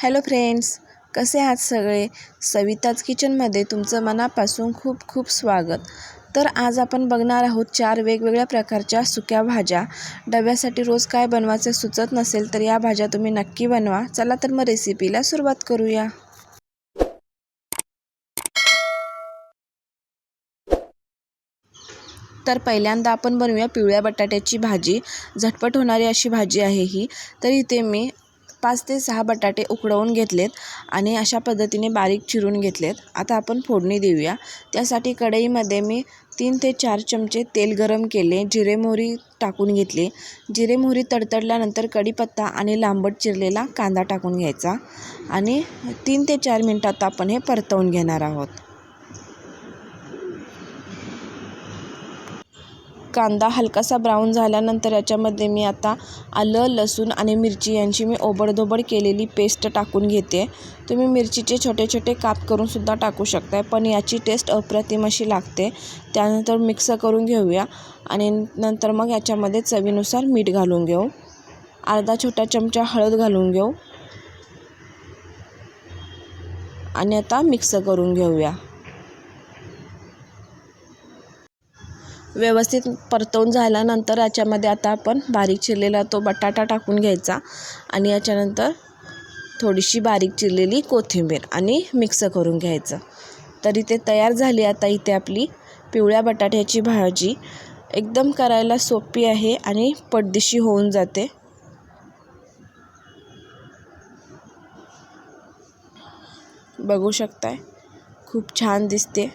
Hello friends कसे आहात सगळे? सविताज किचनमध्ये तुमचं मनापासून खूप खूप स्वागत. तर आज आपण बघणार आहोत चार वेगवेगळ्या प्रकारच्या सुक्या भाज्या. डब्यासाठी रोज काय बनवायचं सुचत नसेल तर या भाज्या तुम्ही नक्की बनवा. चला तर मग रेसिपीला सुरुवात करूया. तर पहिल्यांदा आपण बनवूया पिवळ्या बटाट्याची भाजी. झटपट होणारी अशी भाजी आहे ही. तर इथे मी पाच ते सहा बटाटे उकडवून घेतलेत आणि अशा पद्धतीने बारीक चिरून घेतलेत. आता आपण फोडणी देऊया. त्यासाठी कढईमध्ये मी तीन ते चार चमचे तेल गरम केले जिरे मोहरी टाकून घेतली. जिरे मोहरी तडतडल्यानंतर कढीपत्ता आणि लांबट चिरलेला कांदा टाकून घ्यायचा आणि तीन ते चार मिनटात आपण हे परतवून घेणार आहोत. कांदा हलकासा ब्राऊन झाल्यानंतर याच्यामध्ये मी आता आलं लसूण आणि मिरची यांची मी ओबडधोबड केलेली पेस्ट टाकून घेते. तुम्ही मिरचीचे छोटे छोटे काप करूनसुद्धा टाकू शकताय पण याची टेस्ट अप्रतिम अशी लागते. त्यानंतर मिक्स करून घेऊया आणि नंतर मग याच्यामध्ये चवीनुसार मीठ घालून घेऊ. अर्धा छोटा चमचा हळद घालून घेऊ. आणि आता मिक्स करून घेऊया. व्यवस्थित परतवून झाल्यानंतर याच्यामध्ये आता आपण बारीक चिरलेला तो बटाटा टाकून घ्यायचा आणि याच्यानंतर थोडीशी बारीक चिरलेली कोथिंबीर आणि मिक्स करून घ्यायचं. तर इथे तयार झाली आता इथे आपली पिवळ्या बटाट्याची भाजी. एकदम करायला सोपी आहे आणि पटदिशी होऊन जाते. बघू शकताय? खूप छान दिसते.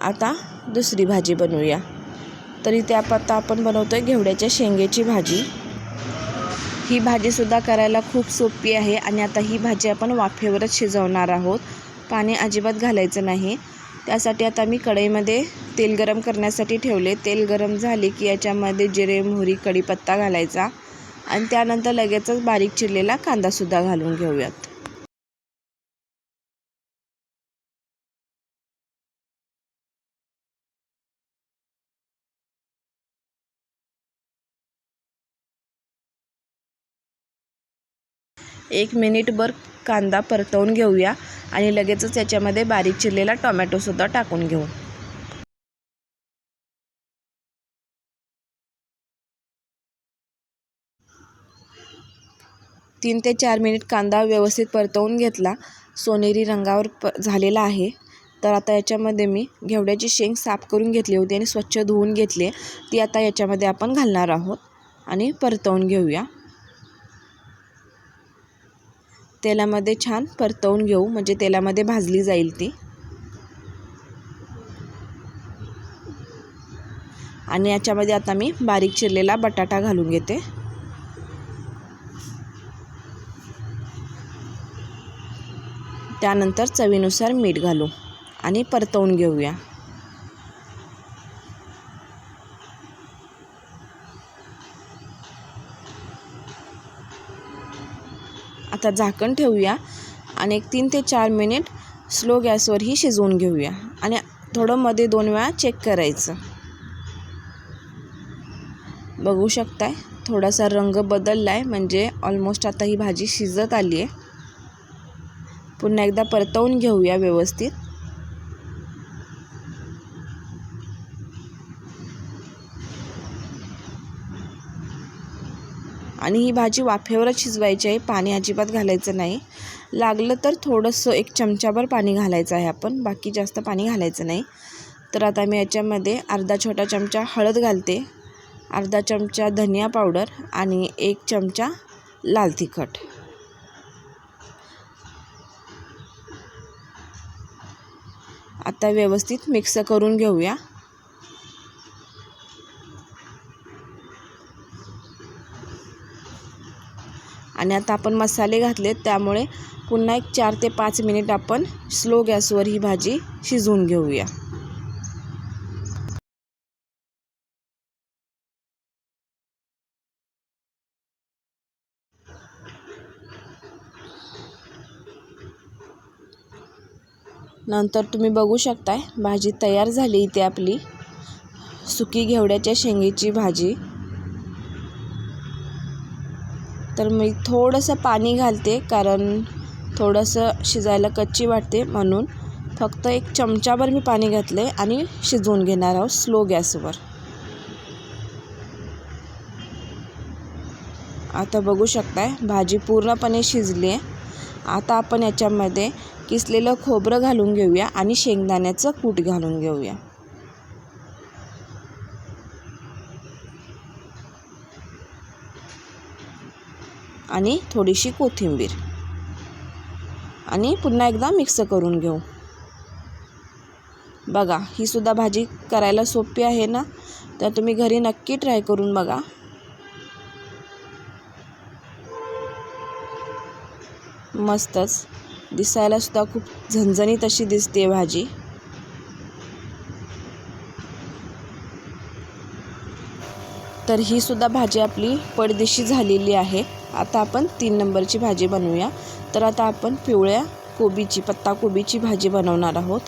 आता दुसरी भाजी बनवूया. तर इथे आप आता आपण बनवतो आहे घेवड्याच्या शेंगेची भाजी. ही भाजीसुद्धा करायला खूप सोपी आहे आणि आता ही भाजी आपण वाफेवरच शिजवणार आहोत. पाणी अजिबात घालायचं नाही. त्यासाठी आता मी कढईमध्ये तेल गरम करण्यासाठी ठेवले. तेल गरम झाले की याच्यामध्ये जिरे मोहरी कढीपत्ता घालायचा. आणि त्यानंतर लगेचच बारीक चिरलेला कांदासुद्धा घालून घेऊयात. एक मिनिटभर कांदा परतवून घेऊया आणि लगेचच याच्यामध्ये बारीक चिरलेला टोमॅटोसुद्धा टाकून घेऊ. तीन ते चार मिनिट कांदा व्यवस्थित परतवून घेतला. सोनेरी रंगावर प झालेला आहे. तर आता याच्यामध्ये मी घेवड्याची शेंग साफ करून घेतली होती आणि स्वच्छ धुवून घेतली ती आता याच्यामध्ये आपण घालणार आहोत आणि परतवून घेऊया. तेलामध्ये छान परतवून घेऊ म्हणजे तेलामध्ये भाजली जाईल ती. आणि याच्यामध्ये आता मी बारीक चिरलेला बटाटा घालून घेते. त्यानंतर चवीनुसार मीठ घालू आणि परतवून घेऊया. आता झाकण ठेवूया आणि एक तीन ते चार मिनिट स्लो गॅसवरही शिजवून घेऊया आणि थोडं मध्ये दोन वेळा चेक करायचं. बघू शकताय थोडासा रंग बदलला आहे म्हणजे ऑलमोस्ट आता ही भाजी शिजत आली आहे पुन्हा एकदा परतवून घेऊया व्यवस्थित. आणि ही भाजी वाफेवरच शिजवायची आहे. पाणी अजिबात घालायचं नाही. लागलं तर थोडंसं एक चमचाभर पाणी घालायचं आहे आपण. बाकी जास्त पाणी घालायचं नाही. तर आता मी याच्यामध्ये अर्धा छोटा चमचा हळद घालते. अर्धा चमचा धनिया पावडर आणि एक चमचा लाल तिखट. आता व्यवस्थित मिक्स करून घेऊया. आणि आता आपण मसाले घातलेत त्यामुळे पुन्हा एक चार ते पाच मिनिट आपण स्लो गॅसवर ही भाजी शिजवून घेऊया. नंतर तुम्ही बघू शकताय भाजी तयार झाली इथे आपली. सुकी घेवड्याच्या शेंगेची भाजी. तर मी थोडंसं पाणी घालते कारण थोडंसं शिजायला कच्ची वाटते म्हणून. फक्त एक चमचाभर मी पाणी घातले आणि शिजवून घेणार आहोत स्लो गॅसवर. आता बघू शकताय भाजी पूर्णपणे शिजली आहे आता आपण याच्यामध्ये किसलेलं खोबरं घालून घेऊया आणि शेंगदाण्याचं कूट घालून घेऊया. आणि थोडीशी कोथिंबीर. आणि पुन्हा एकदा मिक्स करून घेऊ. बघा ही सुद्धा भाजी करायला सोपी आहे ना? तर तुम्ही घरी नक्की ट्राय करून बघा. मस्तच. दिसायला सुद्धा खूप झणझणीत अशी दिसते भाजी. तर ही सुद्धा भाजी आपली पडदिशी झालेली आहे. आता आपण तीन नंबरची भाजी बनवूया. तर आता आपण पिवळ्या कोबीची पत्ता कोबीची भाजी बनवणार आहोत.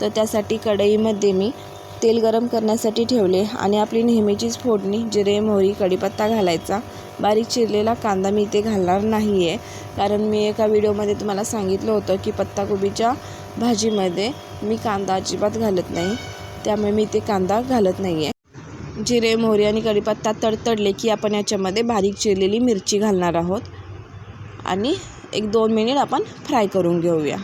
तर त्यासाठी कढईमध्ये मी तेल गरम करण्यासाठी ठेवले आणि आपली नेहमीचीच फोडणी जिरे मोहरी कढीपत्ता घालायचा. बारीक चिरलेला कांदा मी इथे घालणार नाही आहे कारण मी एका व्हिडिओमध्ये तुम्हाला सांगितलं होतं की पत्ताकोबीच्या भाजीमध्ये मी कांदा अजिबात घालत नाही. त्यामुळे मी इथे कांदा घालत नाही आहे जिरे मोहरी आणि कढीपत्ता तडतडले की आपण याच्यामध्ये बारीक चिरलेली मिरची घालणार आहोत. आणि एक दोन मिनिट आपण फ्राय करून घेऊया.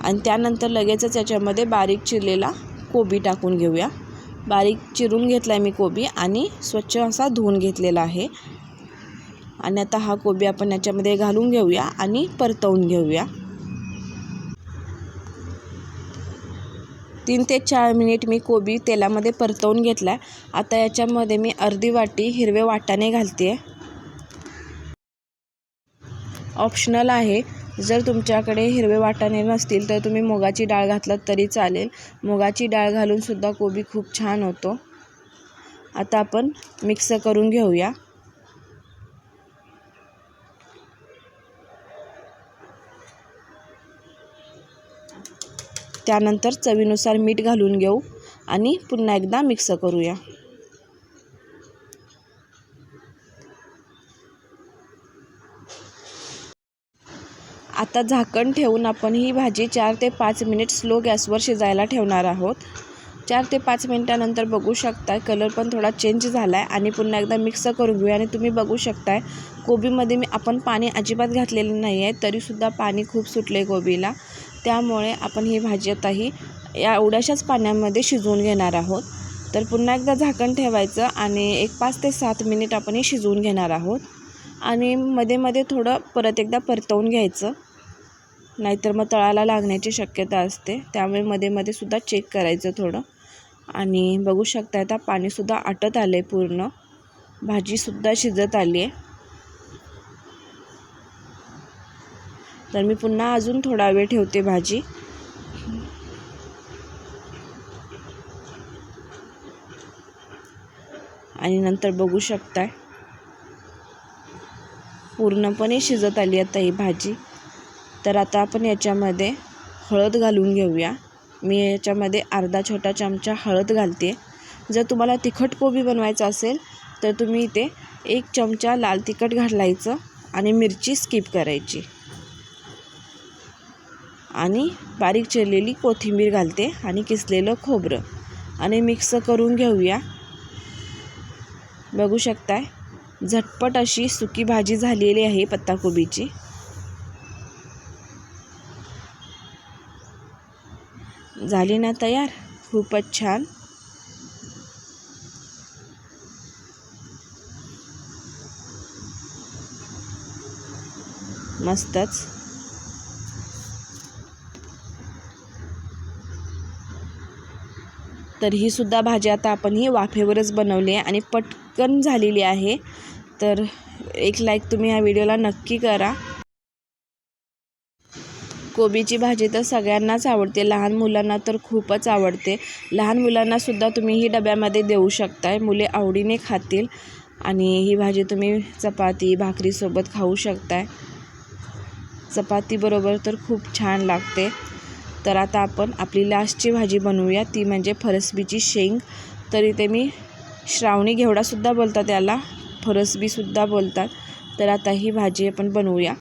आणि त्यानंतर लगेचच याच्यामध्ये बारीक चिरलेला कोबी टाकून घेऊया. बारीक चिरून घेतला आहे मी कोबी आणि स्वच्छ असा धुवून घेतलेला आहे. आणि आता हा कोबी आपण याच्यामध्ये घालून घेऊया आणि परतवून घेऊया. तीन ते चार मिनिट मी कोबी तेलामध्ये परतवून घेतला. आहे आता याच्यामध्ये मी अर्धी वाटी हिरवे वाटाणे घालते ऑप्शनल आहे. जर तुमच्याकडे हिरवे वाटाणे नसतील तर तुम्ही मुगाची डाळ घातलात तरी चालेल. मुगाची डाळ घालूनसुद्धा कोबी खूप छान होतो. आता आपण मिक्स करून घेऊया. त्यानंतर चवीनुसार मीठ घालून घेऊ आणि पुन्हा एकदा मिक्स करूया. आता झाकण ठेवून आपण ही भाजी चार ते पाच मिनिट स्लो गॅसवर शिजायला ठेवणार आहोत. चार ते पाच मिनटानंतर बघू शकताय कलर पण थोडा चेंज झाला आहे आणि पुन्हा एकदा मिक्स करून घेऊया आणि तुम्ही बघू शकताय कोबीमध्ये मी आपण पाणी अजिबात घातलेलं नाही आहे तरीसुद्धा पाणी खूप सुटले कोबीला. त्यामुळे आपण ही भाजी आता ही या एवढ्याशाच पाण्यामध्ये शिजवून घेणार आहोत. तर पुन्हा एकदा झाकण ठेवायचं आणि एक पाच ते सात मिनिट आपण हे शिजवून घेणार आहोत. आणि मध्ये मध्ये थोडं परत एकदा परतवून घ्यायचं. नाहीतर मग तळाला लागण्याची शक्यता असते. त्यामुळे मध्ये मध्ये सुद्धा चेक करायचं थोडं. आणि बघू शकता आता पाणीसुद्धा आटत आलं आहे पूर्ण भाजीसुद्धा शिजत आली आहे तर मी पुन्हा अजून थोडा वेळ ठेवते भाजी. आणि नंतर बघू शकताय. पूर्णपणे शिजत आली आता ही भाजी. तर आता आपण याच्यामध्ये हळद घालून घेऊया. मी याच्यामध्ये अर्धा छोटा चमचा हळद घालते. जर तुम्हाला तिखट कोबी बनवायचं असेल तर तुम्ही इथे एक चमचा लाल तिखट घालायचं आणि मिरची स्किप करायची. आणि बारीक चिरलेली कोथिंबीर घालते आणि किसलेलं खोबरं. आणि मिक्स करून घेऊया. बघू शकताय झटपट अशी सुकी भाजी झालेली आहे पत्ताकोबीची. झाली ना तयार? खूपच छान. मस्तच. तर ही सुद्धा भाजी आता आपण ही वाफेवरच बनवली आहे आणि पटकन झालेली आहे. तर एक लाईक तुम्ही या व्हिडिओला नक्की करा. कोबीची भाजी तर सगळ्यांनाच आवडते. लहान मुलांना तर खूपच आवडते. लहान मुलांनासुद्धा तुम्ही ही डब्यामध्ये देऊ शकताय. मुले आवडीने खातील आणि ही भाजी तुम्ही चपाती भाकरीसोबत खाऊ शकताय. चपातीबरोबर तर खूप छान लागते. तर आता आपण आपली लास्टची भाजी बनवूया. ती म्हणजे फरसबीची शेंग. तर इथे मी श्रावणी घेवडासुद्धा बोलतात त्याला फरसबीसुद्धा बोलतात. तर आता ही भाजी आपण बनवूया.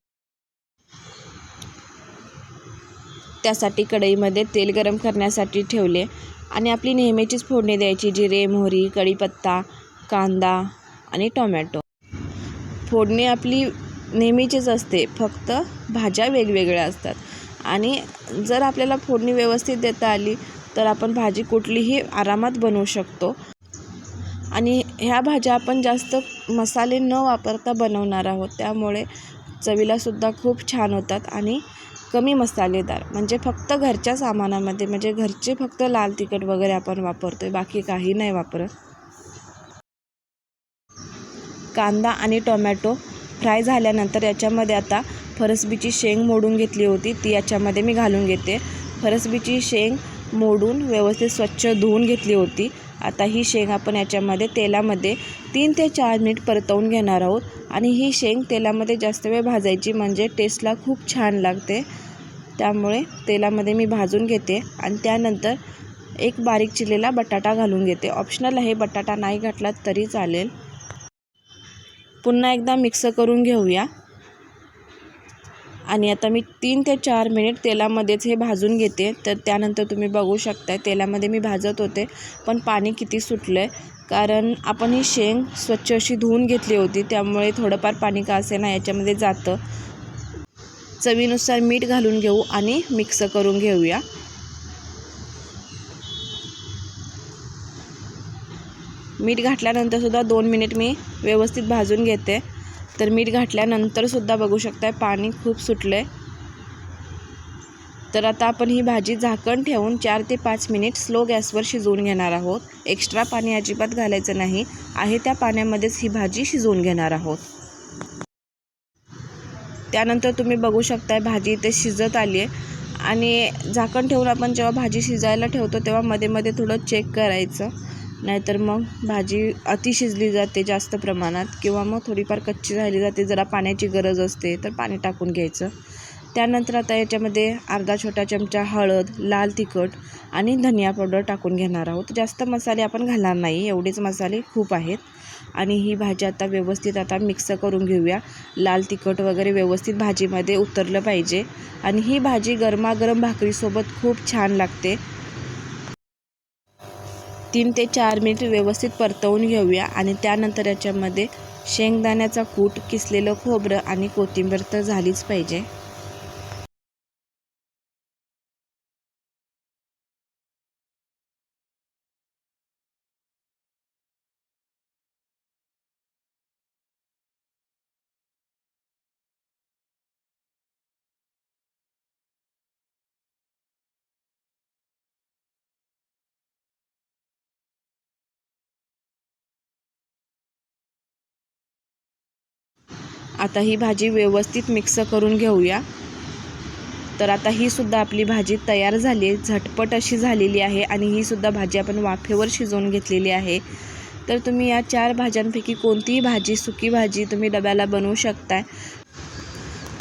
त्यासाठी कढईमध्ये तेल गरम करण्यासाठी ठेवले. आणि आपली नेहमीचीच फोडणी द्यायची. जिरे मोहरी कढीपत्ता कांदा आणि टोमॅटो. फोडणी आपली नेहमीचीच असते. फक्त भाज्या वेगवेगळ्या असतात. आणि जर आपल्याला फोडणी व्यवस्थित देता आली तर आपण भाजी कुठलीही आरामात बनवू शकतो. आणि ह्या भाज्या आपण जास्त मसाले न वापरता बनवणार आहोत. त्यामुळे चवीलासुद्धा खूप छान होतात आणि कमी मसालेदार. म्हणजे फक्त घरच्या सामानामध्ये म्हणजे घरचे फक्त लाल तिखट वगैरे आपण वापरतो आहे बाकी काही नाही वापरत. कांदा आणि टोमॅटो फ्राय झाल्यानंतर याच्यामध्ये आता फरसबीची शेंग मोडून घेतली होती ती याच्यामध्ये मी घालून घेते. फरसबीची शेंग मोडून व्यवस्थित स्वच्छ धुवून घेतली होती. आता ही शेंग आपण याच्यामध्ये तेलामध्ये तीन ते चार मिनिट परतवून घेणार आहोत. आणि ही शेंग तेलामध्ये जास्त वेळ भाजायची म्हणजे टेस्टला खूप छान लागते. त्यामुळे तेलामध्ये मी भाजून घेते आणि त्यानंतर एक बारीक चिरलेला बटाटा घालून घेते. ऑप्शनल आहे बटाटा नाही घातला तरी चालेल. पुन्हा एकदा मिक्स करून घेऊया. आणि आता मी तीन ते चार मिनिट तेलामध्येच हे भाजून घेते. तर त्यानंतर तुम्ही बघू शकता तेलामध्ये मी भाजत होते पण पाणी किती सुटलं आहे कारण आपण ही शेंग स्वच्छ अशी धुवून घेतली होती त्यामुळे थोडंफार पाणी का असे ना याच्यामध्ये जातं. चवीनुसार मीठ घालून घेऊ आणि मिक्स करून घेऊया. मीठ घातल्यानंतरसुद्धा दोन मिनिट मी व्यवस्थित भाजून घेते. तर मीठ घातल्यानंतरसुद्धा बघू शकताय पाणी खूप सुटलं आहे तर आता आपण ही भाजी झाकण ठेवून चार ते पाच मिनिट स्लो गॅसवर शिजवून घेणार आहोत. एक्स्ट्रा पाणी अजिबात घालायचं नाही. आहे त्या पाण्यामध्येच ही भाजी शिजवून घेणार आहोत. त्यानंतर तुम्ही बघू शकताय भाजी इथे शिजत आली आहे आणि झाकण ठेवून आपण जेव्हा भाजी शिजायला ठेवतो तेव्हा मध्ये मध्ये थोडं चेक करायचं. नाहीतर मग भाजी अति शिजली जाते जास्त प्रमाणात किंवा मग थोडीफार कच्ची राहिली जाते जरा पाण्याची गरज असते तर पाणी टाकून घ्यायचं. त्यानंतर आता याच्यामध्ये अर्धा छोटा चमचा हळद लाल तिखट आणि धनिया पावडर टाकून घेणार आहोत. जास्त मसाले आपण घालणार नाही एवढेच मसाले खूप आहेत. आणि ही भाजी आता व्यवस्थित आता मिक्स करून घेऊया. लाल तिखट वगैरे व्यवस्थित भाजीमध्ये उतरलं पाहिजे. आणि ही भाजी गरमागरम भाकरीसोबत खूप छान लागते. तीन ते चार मिनिट व्यवस्थित परतवून घेऊया आणि त्यानंतर याच्यामध्ये शेंगदाण्याचा कूट किसलेलं खोबरं आणि कोथिंबीर तर झालीच पाहिजे. आता ही भाजी व्यवस्थित मिक्स करून घेऊया. तर आता ही सुद्धा आपली भाजी तयार झाली आहे. झटपट अशी झालेली आहे आणि ही सुद्धा भाजी आपण वाफेवर शिजवून घेतलेली आहे. तर तुम्ही या चार भाज्यांपैकी कोणतीही भाजी सुकी भाजी तुम्ही डब्याला बनवू शकताय.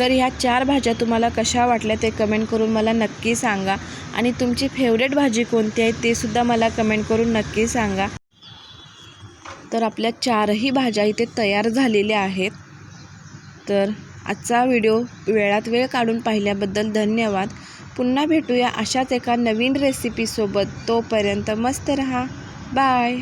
तर ह्या चार भाज्या तुम्हाला कशा वाटल्या ते कमेंट करून मला नक्की सांगा. आणि तुमची फेवरेट भाजी कोणती आहे ते सुद्धा मला कमेंट करून नक्की सांगा. तर आपल्या चारही भाज्या इथे तयार झालेल्या आहेत. तर आजचा व्हिडिओ वेळात वेळ काढून पाहिल्याबद्दल धन्यवाद. पुन्हा भेटूया अशाच एका नवीन रेसिपीसोबत तोपर्यंत मस्त रहा. बाय